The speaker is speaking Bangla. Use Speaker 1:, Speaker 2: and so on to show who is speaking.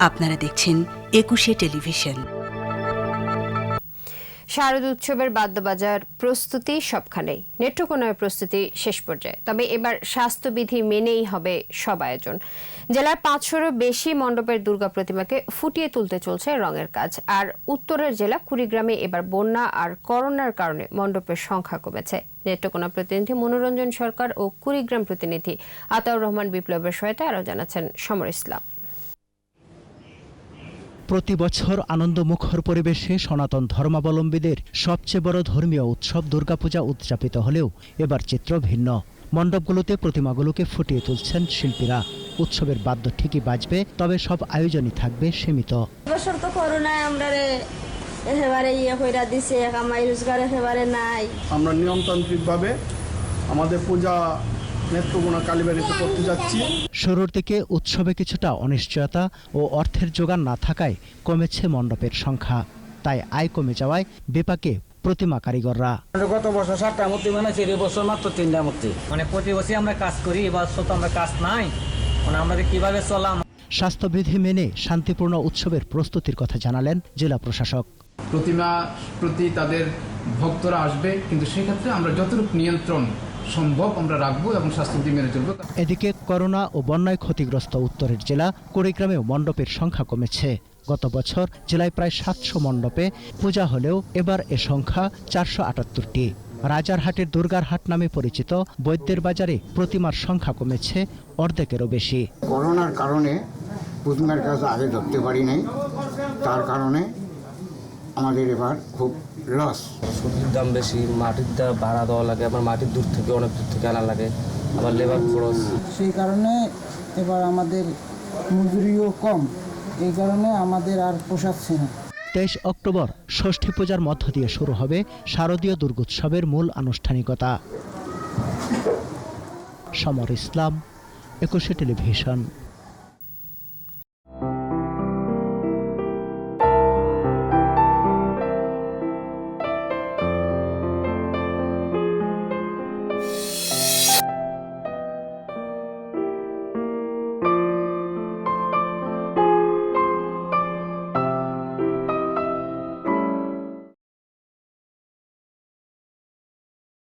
Speaker 1: আপনারা দেখছেন একুশে টেলিভিশন।
Speaker 2: শারদ উৎসবের বাদ্যবাজার প্রস্তুতি সবখানেই নেত্রকোনার প্রস্তুতি শেষ পর্যায়ে। তবে এবার স্বাস্থ্যবিধি মেনেই হবে সব আয়োজন। জেলার পাঁচশোরও বেশি মণ্ডপের দুর্গা প্রতিমাকে ফুটিয়ে তুলতে চলছে রঙের কাজ। আর উত্তরের জেলা কুড়িগ্রামে এবার বন্যা আর করোনার কারণে মণ্ডপের সংখ্যা কমেছে। নেত্রকোনা প্রতিনিধি মনোরঞ্জন সরকার ও কুড়িগ্রাম প্রতিনিধি আতাউর রহমান বিপ্লবের সহায়তায় আরও জানাচ্ছেন সমর ইসলাম।
Speaker 3: প্রতি বছর আনন্দমুখর পরিবেশে সনাতন ধর্মাবলম্বীদের সবচেয়ে বড় ধর্মীয় উৎসব দুর্গাপূজা উদযাপিত হলেও এবার চিত্র ভিন্ন। মণ্ডপগুলোতে প্রতিমাগুলোকে ফুটিয়ে তুলছেন শিল্পীরা। উৎসবের বাদ্য ঠিকই বাজবে তবে সব আয়োজনই থাকবে সীমিত।
Speaker 4: বছর তো করোনায় আমরা একেবারে ইয়ে কইরা দিছে কামাই রোজগার একেবারে নাই।
Speaker 5: আমরা নিয়মতান্ত্রিকভাবে আমাদের পূজা নেত্রকোনা কালীবাড়িতে করতে যাচ্ছি।
Speaker 3: শুরুর দিকে উৎসবে কিছুটা অনিশ্চয়তা ও অর্থের যোগান না থাকায় কমেছে মণ্ডপের সংখ্যা। তাই আয় কমে যাওয়ায় বিপাকে প্রতিমা কারিগররা।
Speaker 6: গত বছর সাতটা মূর্তি বানাইছি এই বছর মাত্র তিনটা মূর্তি। মানে প্রতি বছর আমরা কাজ করি এবার তো আমরা কাজ নাই। মানে আমরা কীভাবে চলাম।
Speaker 3: স্বাস্থ্যবিধি মেনে শান্তিপূর্ণ উৎসবের প্রস্তুতির কথা জানালেন জেলা প্রশাসক।
Speaker 7: প্রতিমা প্রতি তাদের ভক্তরা আসবে কিন্তু সেক্ষেত্রে আমরা যতটুকু নিয়ন্ত্রণ সম্ভব আমরা রাখব এবং স্বাস্থ্যবিধি মেনে চলবো।
Speaker 3: এদিকে করোনা ও বন্যায় ক্ষতিগ্রস্ত উত্তরের জেলা কুড়িগ্রামেও মণ্ডপের সংখ্যা কমেছে। গত বছর জেলায় প্রায় সাতশো মণ্ডপে পূজা হলেও এবার এ সংখ্যা চারশো আটাত্তরটি। রাজারহাটের দুর্গার হাট নামে পরিচিত বৈদ্যের বাজারে প্রতিমার সংখ্যা কমেছে অর্ধেকেরও বেশি।
Speaker 8: করোনার কারণে প্রতিমার কাজ আগে ধরতে পারি নাই। তার কারণে আমাদের এবার খুব লস
Speaker 9: সবজির দাম বেশি মাটির দাম ভাড়া দেওয়া লাগে আবার মাটির দূর থেকে অনেক দূর থেকে আনা লাগে আবার লেবার খরচ
Speaker 10: সেই কারণে এবার আমাদের মজুরিও কম এই কারণে আমাদের আর পোষাচ্ছে না।
Speaker 3: তেইশ অক্টোবর ষষ্ঠী পূজার মধ্য দিয়ে শুরু হবে শারদীয় দুর্গোৎসবের মূল আনুষ্ঠানিকতা। সমর ইসলাম একুশে টেলিভিশন।